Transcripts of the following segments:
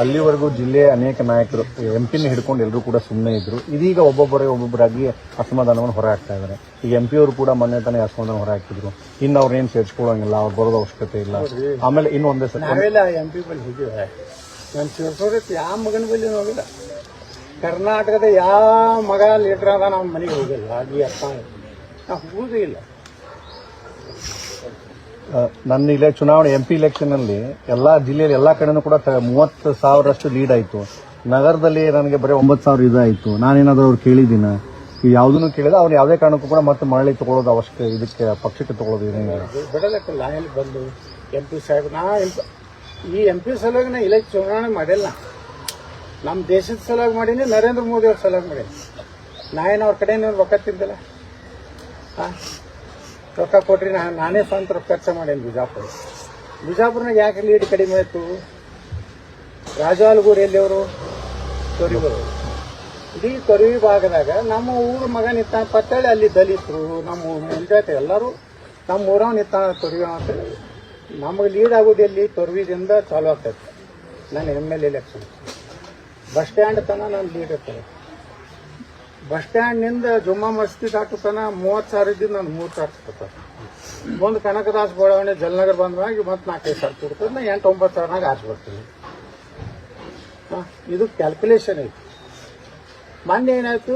ಅಲ್ಲಿವರೆಗೂ ಜಿಲ್ಲೆಯ ಅನೇಕ ನಾಯಕರು ಎಂ ಪಿನ ಹಿಡ್ಕೊಂಡು ಎಲ್ಲರೂ ಕೂಡ ಸುಮ್ಮನೆ ಇದ್ರು. ಇದೀಗ ಒಬ್ಬೊಬ್ಬರೇ ಒಬ್ಬೊಬ್ಬರಾಗಿ ಅಸಮಾಧಾನವನ್ನು ಹೊರ ಹಾಕ್ತಾ ಇದ್ದಾರೆ ಈಗ ಎಂ ಪಿಯವರು ಕೂಡ ಮೊನ್ನೆ ತಾನೇ ಅಸಮಾಧಾನ ಹೊರ ಹಾಕಿದ್ರು ಇನ್ನು ಅವ್ರೇನು ಸೇರ್ಸ್ಕೊಳ್ಳೋಂಗಿಲ್ಲ, ಅವ್ರು ಬರೋದು ಅವಶ್ಯಕತೆ ಇಲ್ಲ. ಆಮೇಲೆ ಇನ್ನು ಒಂದೇ ಸಲ ಯಾವ ಮಗನ ಕರ್ನಾಟಕದ ಯಾವ ಮಗ ಲೀಡರ್ ಅದ ನಮ್ಮ ಮನೆಗೆ ಹೋಗಿಲ್ಲ. ಅಲ್ಲಿ ಅರ್ಥ ನಾವು ಹೋಗೋದೇ ನನ್ನ ಇಲ್ಲೇ ಚುನಾವಣೆ ಎಂ ಪಿ ಇಲೆಕ್ಷನ್ ಅಲ್ಲಿ ಎಲ್ಲಾ ಜಿಲ್ಲೆಯಲ್ಲಿ ಎಲ್ಲಾ ಕಡೆನೂ ಕೂಡ ಮೂವತ್ತು ಸಾವಿರಷ್ಟು ಲೀಡ್ ಆಯ್ತು. ನಗರದಲ್ಲಿ ನನಗೆ ಬರೀ ಒಂಬತ್ತು ಸಾವಿರ ಇದಾಯಿತು. ನಾನೇನಾದ್ರೂ ಅವ್ರು ಕೇಳಿದ್ದೀನ? ಯಾವುದನ್ನು ಕೇಳಿದ ಅವ್ರು ಯಾವುದೇ ಕಾರಣಕ್ಕೂ ಕೂಡ ಮತ್ತೆ ಮರಳಿ ತಗೊಳ್ಳೋದು ಅವಶ್ಯಕ, ಇದಕ್ಕೆ ಪಕ್ಷಕ್ಕೆ ತಗೊಳ್ಳೋದು ಏನಿಲ್ಲ. ಎಲ್ಲಿ ಬಂದು ಎಂ ಪಿ ಸಾಹೇಬ್ ನಾ ಈ ಎಂ ಪಿ ಸಲುವಾಗಿ ನಾ ಇಲ್ಲೇ ಚುನಾವಣೆ ಮಾಡಿಲ್ಲ. ನಮ್ಮ ದೇಶದ ಸಲುವಾಗಿ ಮಾಡೀನಿ, ನರೇಂದ್ರ ಮೋದಿ ಅವ್ರ ಸಲುವಾಗಿ ಮಾಡೀನಿ. ನಾ ಏನು ಅವ್ರ ಕಡೆ ರೊಕ್ಕ ತಿಂದಿಲ್ಲ. ಹಾಂ ರೊಕ್ಕ ಕೊಟ್ರಿ ನಾ ನಾನೇ ಸ್ವಂತ ರೊಕ್ಕ ಖರ್ಚು ಮಾಡೇನಿ ಬಿಜಾಪುರ. ಬಿಜಾಪುರ್ನಾಗ ಯಾಕೆ ಲೀಡ್ ಕಡಿಮೆ ಆಯಿತು? ರಾಜಾಲ್ಗೂರು ಎಲ್ಲಿ ಅವರು ಇಡೀ ತೊರವಿ ಭಾಗದಾಗ ನಮ್ಮ ಊರ ಮಗ ನಿಂತ ಪತ್ತೇಳಿ ಅಲ್ಲಿ ದಲಿತರು, ನಮ್ಮ ಮುಂಜಾತೆ ಎಲ್ಲರೂ ನಮ್ಮ ಊರವ್ ನಿಂತ ತೊರವಿ ಅಂತ ನಮಗೆ ಲೀಡ್ ಆಗೋದು ಎಲ್ಲಿ? ತೊರವಿದಿಂದ ಚಾಲು ಆಗ್ತೈತೆ. ನಾನು M L election bus stand ತನಕ ನಾನು ಲೀಡ್ ಇರ್ತದೆ ಬಸ್ ಸ್ಟ್ಯಾಂಡ್ನಿಂದ ಜುಮ್ಮಾ ಮಸ್ತಿ ದಾಟತನ ಮೂವತ್ ಮೂವತ್ತು ಸಾವಿರ ಇದ್ದಿದ್ದು ನಾನು ಮೂರು ಸಾವಿರ ಕೊಡ್ತಾರೆ ಒಂದು ಕನಕದಾಸ್ ಬಡಾವಣೆ ಜಲನಗರ್ ಬಂದಾಗ ಮತ್ತೆ ನಾಲ್ಕೈದು ಸಾವಿರ ಕೊಡ್ತದೆ ನಾ ಎಂಟು ಒಂಬತ್ತು ಸಾವಿರನಾಗ ಆಚೆ ಬರ್ತೀನಿ. ಹಾ, ಇದು ಕ್ಯಾಲ್ಕುಲೇಷನ್ ಐತಿ ಮೊನ್ನೆ ಏನಾಯ್ತು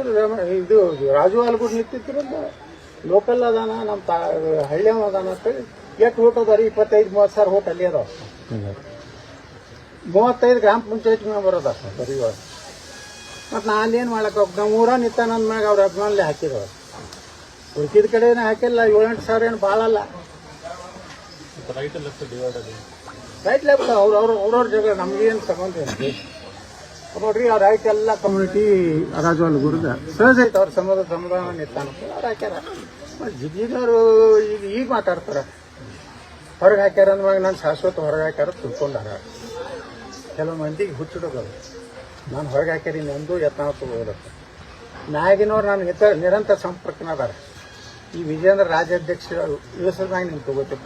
ಇದು ರಾಜು ಅಲ್ಗೂಡ್ ನಿಂತಿದ್ರಿಂದ ಲೋಕಲ್ ಅದಾನ ನಮ್ಮ ತಾ ಹಳ್ಳಿ ಅದಾನ ಅಂತೇಳಿ ಎಷ್ಟು ಓಟ್ ರೀ ಇಪ್ಪತ್ತೈದು ಮೂವತ್ತು ಸಾವಿರ ಓಟ್ ಅಲ್ಲಿ ಅದಾವ. ಮೂವತ್ತೈದು ಗ್ರಾಮ ಪಂಚಾಯತ್ ಮೆಂಬರ್ ಅದ ಸರಿ ಮತ್ತು ನಾನೇನು ಮಾಡಕ್ಕೆ ಹೋಗ್ ನಮ್ಮ ಊರ ನಿಂತಾನಂದ ಮ್ಯಾಗ ಅವ್ರ ಅಭಿಮಾನಲ್ಲಿ ಹಾಕಿದ್ರು. ಹುಡುಕಿದ ಕಡೆ ಏನು ಹಾಕಿಲ್ಲ ಏಳೆಂಟು ಸಾವಿರ ಏನು ಭಾಳ ಅಲ್ಲ ರೈಟ್ ಲೆಫ್ಟ್ ಅವ್ರ ಅವ್ರ ಅವ್ರವ್ರ ಜಗಳ ನಮಗೇನು ಏನು ನೋಡ್ರಿ, ಅವ್ರ ರೈಟ್ ಎಲ್ಲ ಕಮ್ಯುನಿಟಿ ರಾಜವಾಲ್ ಗುರುದ ಸಹಜ ಐತೆ ಅವ್ರ ಸಮುದ ಸಮಾಧಾನ ನಿಂತಾನ ಅವ್ರು ಹಾಕ್ಯಾರ. ಮತ್ತೆ ಜಿಗಿನವರು ಈಗ ಈಗ ಮಾತಾಡ್ತಾರ. ಹೊರಗೆ ಹಾಕ್ಯಾರ ಅಂದ್ಮಾಗ ನಾನು ಶಾಶ್ವತ ಹೊರಗೆ ಹಾಕ್ಯಾರ ತಿಳ್ಕೊಂಡಾರ. ಕೆಲವು ಮಂದಿಗೆ ಹುಚ್ಚಿಡೋದು ನಾನು ಹೊರಗೆ ಹಾಕ್ಯಾರಿ ನಂದು ಯತ್ನ ತಗೋದಕ್ಕೆ ಮ್ಯಾಗಿನವ್ರು ನಾನು ನಿರಂತರ ಸಂಪರ್ಕನ ಅದಾರ ಈ ವಿಜಯೇಂದ್ರ ರಾಜ್ಯಾಧ್ಯಕ್ಷ ಇಳಿಸಿದಾಗ ನಿಮ್ಗೆ ತಗೋತಿಪ್ಪ